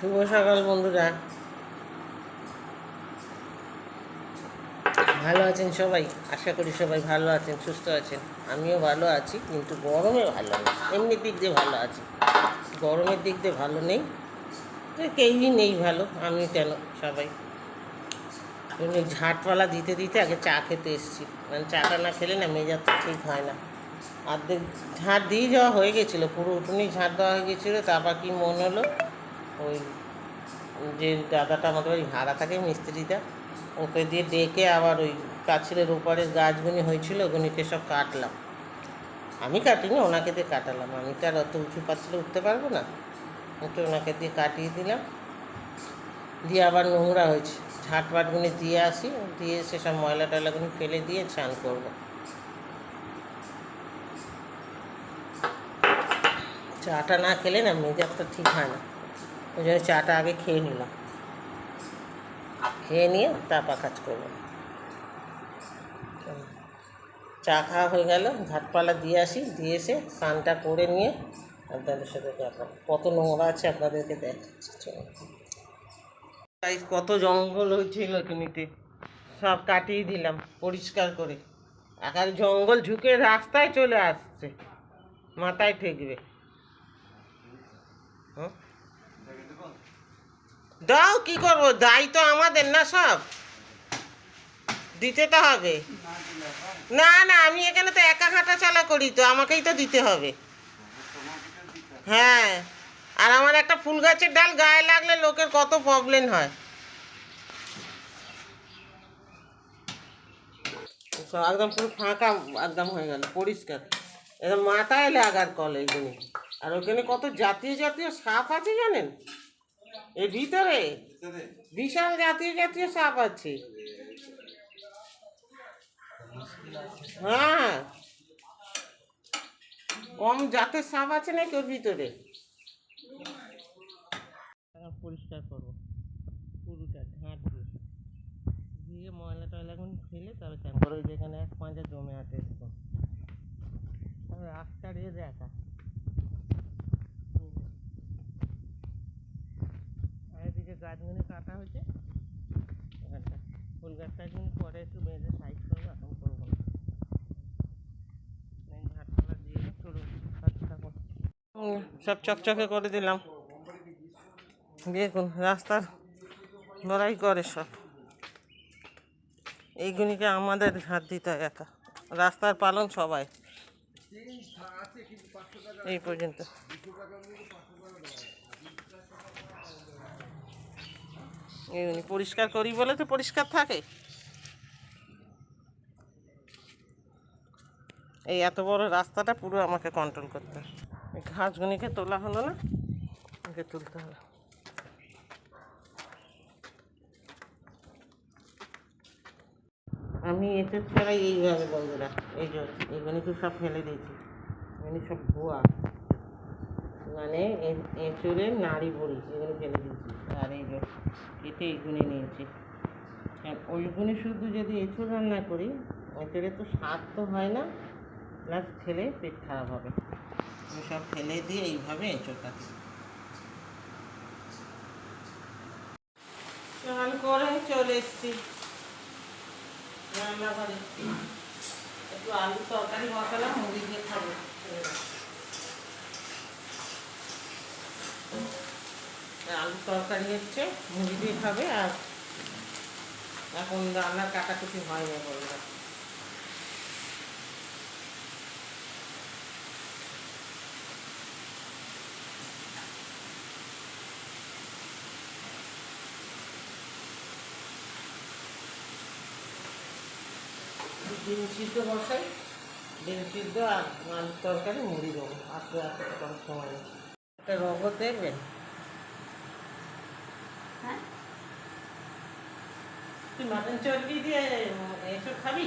শুভ সকাল, বন্ধুরা। ভালো আছেন সবাই? আশা করি সবাই ভালো আছেন, সুস্থ আছেন। আমিও ভালো আছি, কিন্তু গরমে ভালো নেই। এমনি দিক দিয়ে ভালো আছি। গরমের দিক দিয়ে ভালো নেই। কেউই নেই ভালো, আমি কেন সবাই? এমনি ঝাঁটপালা দিতে দিতে আগে চা খেতে এসেছি। মানে চাটা না খেলে না মেজাজটা ঠিক হয় না। অর্ধেক ঝাঁট দিয়ে যাওয়া হয়ে গেছিল, পুরো উঠুনি ঝাঁট দেওয়া হয়ে গেছিল, তারপর কি মনে হলো? ওই যে দাদাটা আমাদের ওই ভাড়া থাকে মিস্ত্রিটা, ওকে দিয়ে ডেকে আবার ওই কাছের ওপারের গাছগুনি হয়েছিল, ওগুনিকে সব কাটলাম। আমি কাটিনি, ওনাকে দিয়ে কাটালাম। আমি তো আর অত উঁচু পাচ্ছিলে উঠতে পারব না। ওকে ওনাকে দিয়ে কাটিয়ে দিলাম। দিয়ে আবার নোংরা হয়েছে। ঝাঁট পাটগুনি দিয়ে আসি, দিয়ে সেসব ময়লা টয়লাগুনি ফেলে দিয়ে স্নান করব। চাটা না খেলে না মেজাজটা ঠিক হয় না। ওই জন্য চাটা আগে খেয়ে নিলাম। খেয়ে নিয়ে তারপর কাজ করব। চা খাওয়া হয়ে গেল ঝাটপালা দিয়ে আসি, দিয়ে এসে স্নানটা করে নিয়ে আপনাদের সাথে দেখা কত নোংরা আছে আপনাদেরকে দেখাচ্ছি তাই কত জঙ্গল হয়েছিল এখানিতে সব কাটিয়ে দিলাম, পরিষ্কার করে। একার জঙ্গল ঝুঁকে রাস্তায় চলে আসছে, মাথায় ঠেকবে হুম? দাও, কি করব? দায় তো আমাদের না সব? দিতে তো হবে। না না, আমি এখানে তো একা হাঁটা চালা করি তো, আমাকেই তো দিতে হবে। হ্যাঁ আর আমার একটা ফুল গাছের ডাল গায়ে লাগলে লোকের কত প্রবলেম হয়। একদম পুরো ফাঁকা, একদম হয়ে গেল, পরিষ্কার। একদম মাথায় লাগার কল এইগুলো আর ওখানে কত জাতীয় জাতীয় সাপ আছে জানেন? এর ভিতরে? বিশাল জাতীয় জাতীয় সাপ আছে। হ্যাঁ। কম জাতের সাপ আছে নাকি ওর ভিতরে? পরিষ্কার করব। পুরোটা ঝাঁট দিয়ে। দিয়ে ময়লা টয়লা এখন ফেলে তবে চান করে ওই যেখানে এক পাঁচা জমে আছে এরকম তবে রাস্তা দিয়ে দেখা আর এদিকে গাছগুলি কাটা হয়েছে। এখানটা ফুল গাছ টাছগুলি পরে একটু বেঁধে সাইড করব এখন করব। না দিয়ে সব চকচকে করে দিলাম। দেখুন, রাস্তার লড়াই করে সব। এইগুলিকে আমাদের হাত দিতে হয় একা। রাস্তার পালন সবাই। এই পর্যন্ত। পরিষ্কার করি বলে তো পরিষ্কার থাকে। এই এত বড় রাস্তাটা পুরো আমাকে কন্ট্রোল করতে ঘাসগুনিকে তোলা হলো না, ওকে তুলতে হবে। আমি এঁচড় ছাড়াই এইভাবে বন্ধুরা, এই যে এগুলি তো সব ফেলে দিয়েছি। এগুলি সব ভুয়া। মানে এ- এঁচড়ের নাড়ি বড়ি এগুলো ফেলে দিয়েছি। আর এই যে কেটে এইগুলি নিয়েছি। আর ওইগুলি শুধু যদি এঁচড় রান্না করি, এঁচড়ে তো স্বাদ তো হয় না প্লাস খেলে পেট খারাপ হবে। সব ফেলে দিয়ে এইভাবে এঁচড়টা স্নান করে চলে এসছি। রান্নাঘরে। একটু আলু তরকারি বসালাম, মুড়ি দিয়ে খাব। আলু তরকারি হচ্ছে, মুড়ি দিয়ে খাবে আর এখন রান্নার কাটাকুটি হয় না বললাম ডিম সিদ্ধ বসাই, ডিম সিদ্ধ আর আলু তরকারি, মুড়ি দেবো। আস্তে আস্তে কম সময়। একটা রগত দেখবেন হ্যাঁ তুই মাটন চর্বি দিয়ে এসব খাবি?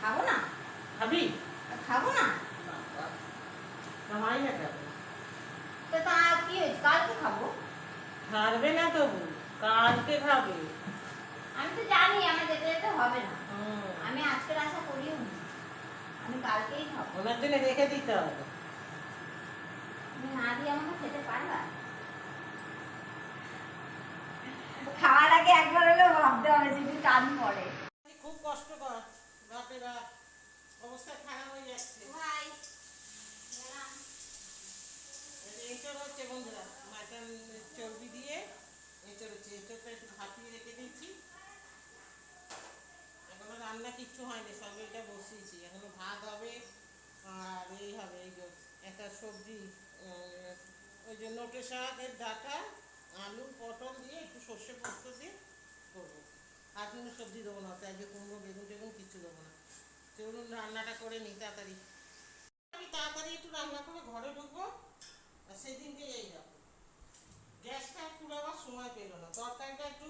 খাব না। খাবি? খাব না। খাওয়াই না কেন? তো কি হয়েছে? কালকে খাব। ছাড়বে না তো কালকে খাবে। আমি তো জানি আমার যেতে যেতে হবে না। আমি আজকের আশা করিও না। আমি কালকেই খাব। ওনার জন্য রেখে দিতে হবে। তুমি না দিয়ে আমাকে খেতে পারবা? একবার হলেও ভাবতে হবে যদি টান পড়ে। খুব কষ্টকর বাপরে বাপ অবস্থা খারাপ হয়ে যাচ্ছে। ভাই এঁচড় হচ্ছে বন্ধুরা মাটন চর্বি দিয়ে এঁচড় হচ্ছে এঁচড়টা একটু ভাপিয়ে রেখে দিয়েছি। এখনও রান্না কিচ্ছু হয়নি সব এটা বসিয়েছি। এখনও ভাত হবে আর এই হবে এই একটা সবজি ওই যে নোটে শাকের ডাটা আলু, পটল দিয়ে একটু সর্ষে পোস্ত দিয়ে করব। আর কোনো সবজি দেবো না, তাই যে কুমড়ো, বেগুন টেগুন কিছু দেবো না। চলুন রান্নাটা করে নিই তাড়াতাড়ি। আমি তাড়াতাড়ি একটু রান্না করে ঘরে ঢুকবো আর সেদিনকে এই যাব গ্যাসটা পুরাবার সময় পেল না তরকারিটা একটু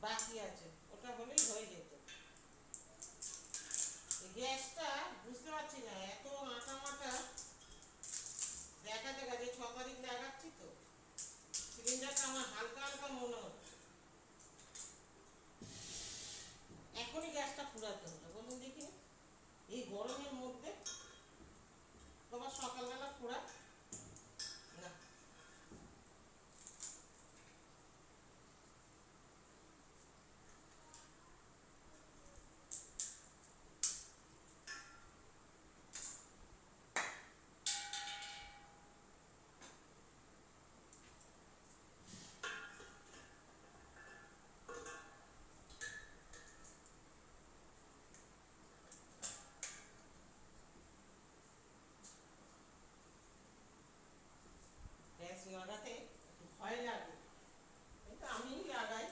বাকি আছে ওটা হলেই হয়ে যেত এই গ্যাসটা বুঝতে পারছি না এত আটা মাটা দেখা দেখা যে ছ তারিখ দেখাচ্ছি তো সিলিন্ডারটা আমার হালকা হালকা মনে হচ্ছে এখনই গ্যাসটা ফুরাতে হলো বলুন দেখি এই গরমের মধ্যে তোমার সকালবেলা ফুরা না গ্যাস লাগাতে একটু ভয় লাগে কিন্তু আমিই লাগাই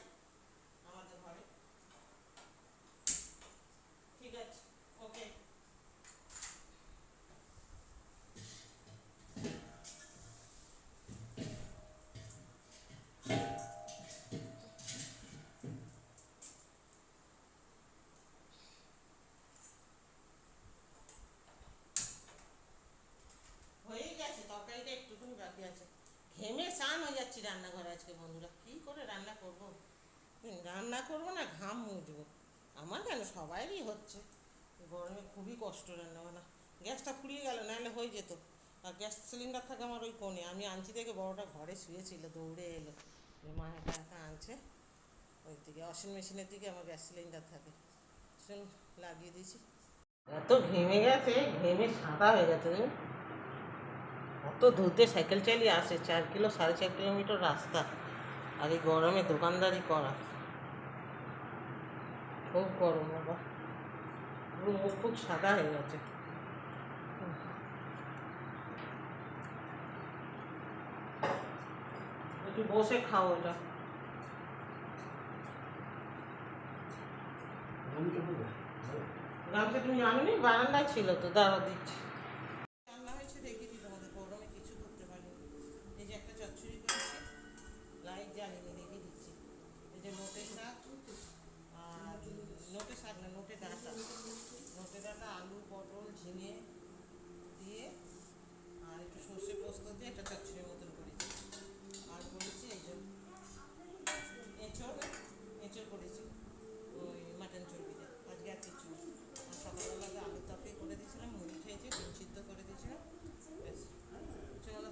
আমাদের ঘরে ঠিক আছে ওকে হয়েই গেছে তরকারিটা একটুখানি বাকি আছে ঘেমে স্নান হয়ে যাচ্ছি রান্নাঘরে আজকে বন্ধুরা। কী করে রান্না করব? রান্না করব না, ঘাম মুছবো। আমার কেন? সবাইরই হচ্ছে। গরমে খুবই কষ্ট রান্না বান্না গ্যাসটা ফুরিয়ে গেল, নাহলে হয়ে যেত। আর গ্যাস সিলিন্ডার থাকে আমার ওই কোণে। আমি আনছি থেকে বড়টা ঘরে শুয়েছিল, দৌড়ে এলো। মা একা একা আনছে। ওই দিকে ওয়াশিং মেশিনের দিকে আমার গ্যাস সিলিন্ডার থাকে। শুন লাগিয়ে দিয়েছি। এত ঘেমে গেছে, ঘেমে সাদা হয়ে গেছে জানো? অত ধুতে সাইকেল চালিয়ে আসে চার কিলো সাড়ে চার কিলোমিটার রাস্তা। আর এই গরমে দোকানদারি করা। খুব গরম বাবা। পুরো মুখ খুব সাদা হয়ে গেছে। একটু বসে খাও এটা গামছা তুমি জানোনি বারান্দায় ছিল তো দাঁড়া দিচ্ছি রান্না হয়েছে দেখেছি তোমাদের গরমে কিছু করতে পারিনি এই যে একটা চচ্চড়ি করেছি লাইট জ্বালিনি রেখে দিচ্ছি এই যে নোটে শাক আর নোটে শাক না নোটে ডাঁটা নোটে ডাঁটা আলু পটল ঝিঙে দিয়ে আর একটু সর্ষে পোস্ত দিয়ে একটা চচ্চড়ির মতন করেছি। আর করেছি এই যে এঁচড় এঁচড় করেছি ওই মাটন চর্বিতে। আজকে আর কিছু আর সকালবেলা আলুর তরকারি করে দিয়েছিলাম, মুড়ি খেয়েছি, ডিম সিদ্ধ করে দিয়েছিলাম, ব্যাস। চলো,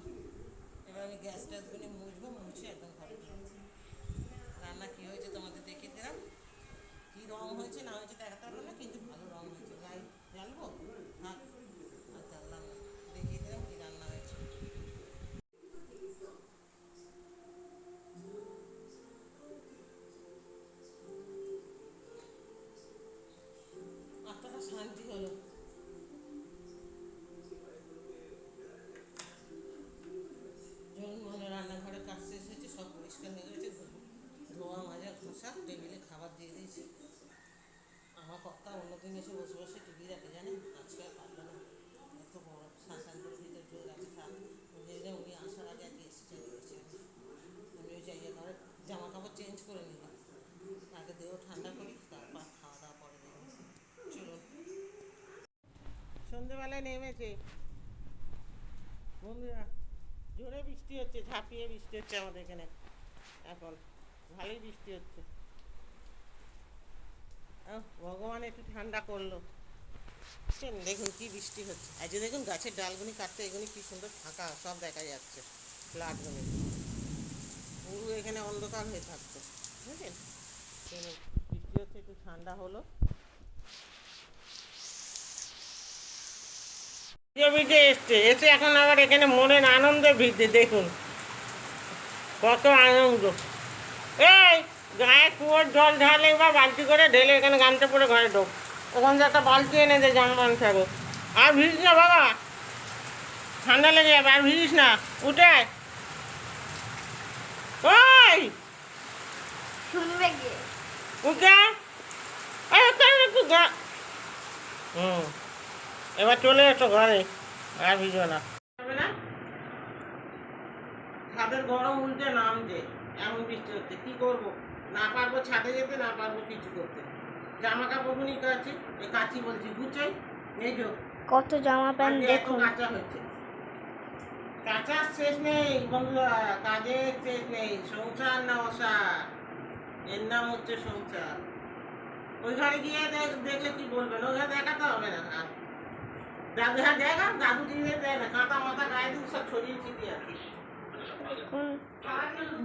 এবার আমি গ্যাস ট্যাসগুলো মুছবো, মুছে একদম ঘরে রান্না কী হয়েছে তোমাদের দেখিয়ে দিলাম। কী রং হয়েছে না হয়েছে দেখাতে পারব না, কিন্তু ভালো রং হয়েছে লাইট কর্তা এসে বসে বসে টিভি দেখে জানেন? আজকে আর পারল না এত বড় ভিতরে ঢুকে গেছে থাক। উনি আসার আগে আগে এসে চলে গেছে আমি ওই জায়গা ঘরে জামা কাপড় চেঞ্জ করে নিলাম আগে দেহ ঠান্ডা করি, তারপর খাওয়া দাওয়া করে দেবো। চলুন সন্ধেবেলায় নেমেছে। বন্ধুরা, জোরে বৃষ্টি হচ্ছে, ঝাঁপিয়ে বৃষ্টি হচ্ছে আমাদের এখানে। এখন ভালোই বৃষ্টি হচ্ছে। ভগবান একটু ঠান্ডা করল? দেখুন কি বৃষ্টি হচ্ছে। আজ দেখুন, গাছের ডালগুনি কাটতে এগুলি কি সুন্দর ফাঁকা, সব দেখা যাচ্ছে। ফ্ল্যাটগুলি পুরো এখানে অন্ধকার হয়ে থাকতো বুঝলেন? বৃষ্টি হচ্ছে, একটু ঠান্ডা হলো। এসছে। এসে এখন আবার এখানে মনের আনন্দে ভিজে দেখুন। কত আনন্দ। এই! গায়ে কুয়োর জল ঢালে বা বালতি করে ঢেলে এখানে গামছা পরে ঘরে ঢোক। ওখান থেকে একটা বালতি এনে দেয় জামা মান থাকো আর ভিজিস না বাবা। ঠান্ডা লেগে যাবে আর ভিজিস না। উঠে। ওই! শুনবে উঠে। একটু হুম। এবার চলে এসো ঘরে। আর ভিজো না। ছাদের গরম উল্টে নামছে এমন বৃষ্টি হচ্ছে। কি করব? না পারব ছাদে যেতে না পারব কিছু করতে। জামা কাপড়গুলি কাছি এই কাচি বলছি গুছোই যো কত জামা প্যান্ট দেখো কাঁচা হচ্ছে। কাঁচার শেষ নেই বন্ধুরা কাজের শেষ নেই সংসার না অসার এর নাম হচ্ছে সংসার ওই ঘরে গিয়ে দেখ- দেখলে কি বলবেন ওই ঘরে দেখাতে হবে না আর। দাদু হ্যাঁ দেখা দাদু দিয়ে দেয় না কাঁটা মাথা গায়ে দিয়ে সব ছড়িয়ে ছিটিয়ে আছে।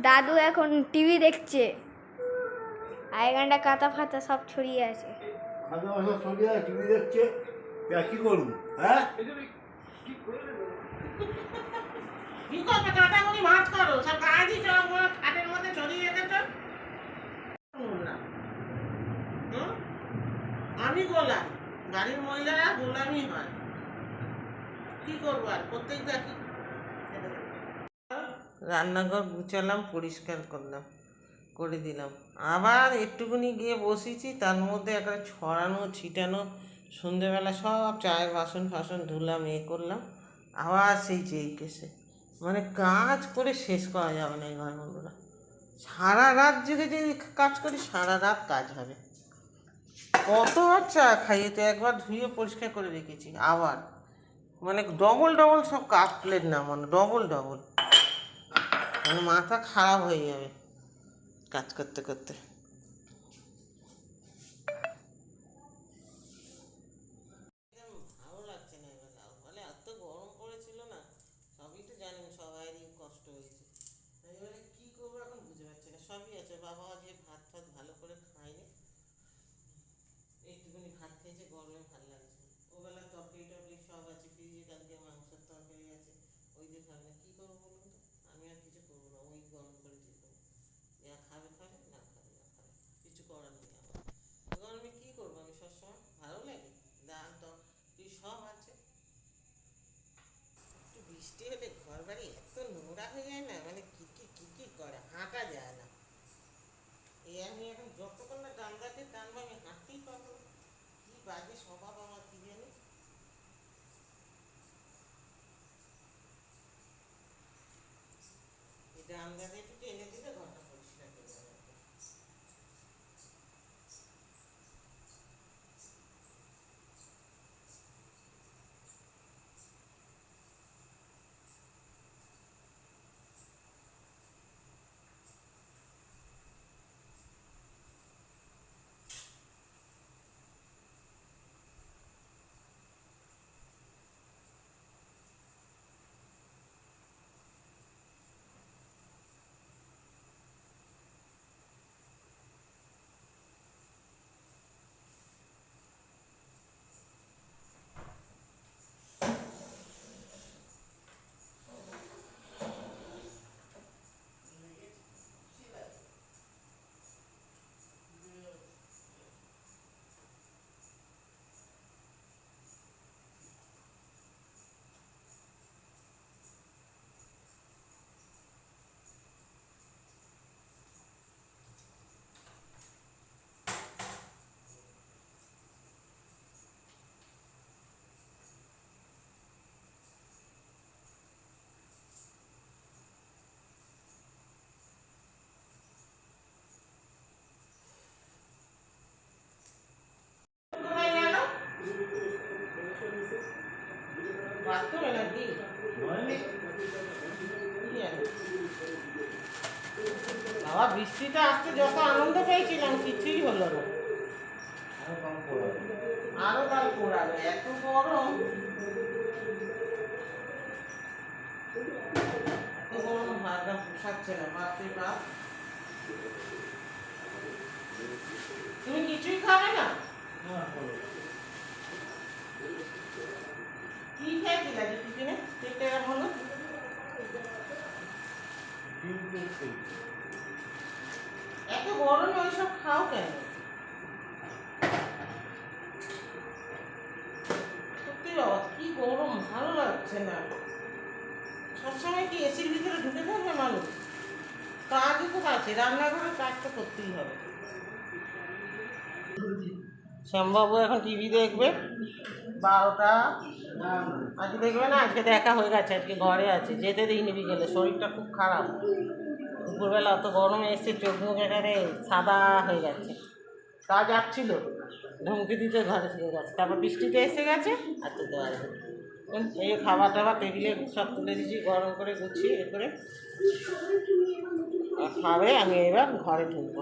দাদু এখন টিভি দেখছে। আর এখানটা কাতা ফাতা সব ছড়িয়ে আছে। বাসা সরিয়ে টিভি দেখছে কি করব হ্যাঁ? কি করবে করো? সব দিয়ে সব খাটের মধ্যে ছড়িয়ে রেখেছো। আমি গোলাম বাড়ির মহিলারা গোলামই হয়। কি করব আর করতেই থাকি রান্নাঘর গুছালাম পরিষ্কার করলাম। করে দিলাম। আবার একটুকুনি গিয়ে বসেছি, তার মধ্যে একটা ছড়ানো, ছিটানো, সন্ধেবেলা সব চায়ের বাসন ফাসন ধুলাম, এ করলাম। আবার সেই যেই কেসে। মানে কাজ করে শেষ করা যাবে না এই ঘর সারা রাত জেগে যে কাজ করি, সারা রাত কাজ হবে। কতবার চা খাইয়ে তো একবার ধুয়ে পরিষ্কার করে রেখেছি, আবার। মানে ডবল ডবল সব কাপ প্লেট না মানে ডবল ডবল। মানে মাথা খারাপ হয়ে যাবে। কাজ করতে করতে। ভালো লাগছে না এবার মানে এত গরম পড়েছিল না, সবই তো কষ্ট হয়েছে। এবারে করব এখন সবই আছে। বাবা আজকে ভাত ফাত ভালো করে খায়নি। এইটুকুনি ভাত খেয়েছে, গরমে ভালো লাগছে না। ওবেলা তরকারি টরকারি সব আছে ফ্রিজে কালকে মাংসের তরকারি আছে ওই দিয়ে খাবে না কী করব বলুন তো আমি আর কিছু করব না ওই গরম করে দিয়ে দেবো যা খাবে খাবে না খাবে না খাবে কিছু করার নেই আমার গরমে কী করব আমি সবসময় ভালো লাগে ডাল তরকারি সব আছে একটু বৃষ্টি হলে ঘর বাড়ি এত নোংরা হয়ে যায় না? মানে কি কি কি করে? হাঁটা যায় না। এই আমি এখন যতক্ষণ না ডান্দাতে টানবো আমি হাঁটতেই পারব কি বাজে স্বভাব আমার কি জানি? এই ডান্দাতে একটু টেনে দিলে ঘরটা পরিষ্কার করে যাবে কোথায় গেল? বাথরুমে নাকি? কি জানি। বাবা বৃষ্টিটা আসতে যত আনন্দ পেয়েছিলাম কিছুই হলো না। আরও কাল পড়াবে। এত গরম। এত গরম ভাতটা পোষাচ্ছে না তুমি কিছুই খাবে না? কি খেয়েছিল আজকে টিফিনে? পেটে এরকম হলো এত গরমে ওইসব খাও কেন? সত্যি বাবা, কি গরম, ভালো লাগছে না। সবসময় কি এসির ভিতরে ঢুকে থাকবে মানুষ? কাজও তো আছে, রান্নাঘরে কাজ করতেই হবে। শ্যামবাবু এখন টিভি দেখবে? বারোটা। আজকে দেখবে না? আজকে দেখা হয়ে গেছে, আজকে ঘরে আছে, যেতে দিইনি বিকেলে, শরীরটা খুব খারাপ। দুপুরবেলা অত গরমে এসছে চোখ মুখ এখানে সাদা হয়ে যাচ্ছে তা যাচ্ছিল? ধমকি দিতে ঘরে থেকে গেছে। তারপর বৃষ্টিতে এসে গেছে আর তো দেওয়া যাবে এই খাবার টাবার টেবিলে সব তুলে দিয়েছি গরম করে গুছিয়ে এ করে আর খাবে আমি এবার ঘরে ঢুকবো।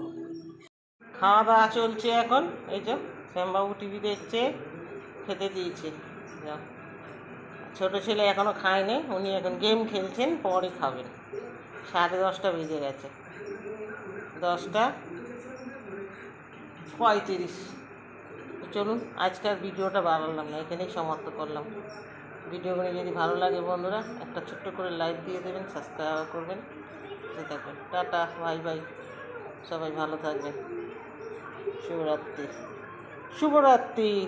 খাওয়া দাওয়া চলছে এখন এই যে শ্যামবাবু টিভি দেখছে খেতে দিয়েছে। ছোটো ছেলে এখনও খায়নি উনি এখন গেম খেলছেন পরে খাবেন। সাড়ে দশটা বেজে গেছে। দশটা পঁয়ত্রিশ। চলুন, আজকের ভিডিওটা বাড়ালাম না, এখানেই সমাপ্ত করলাম। ভিডিওগুলো যদি ভালো লাগে বন্ধুরা, একটা ছোট্ট করে লাইক দিয়ে দেবেন সাবস্ক্রাইব করবেন। সাথে থাকবেন টাটা, বাই বাই। সবাই ভালো থাকবেন। শুভরাত্রি। শুভরাত্রি।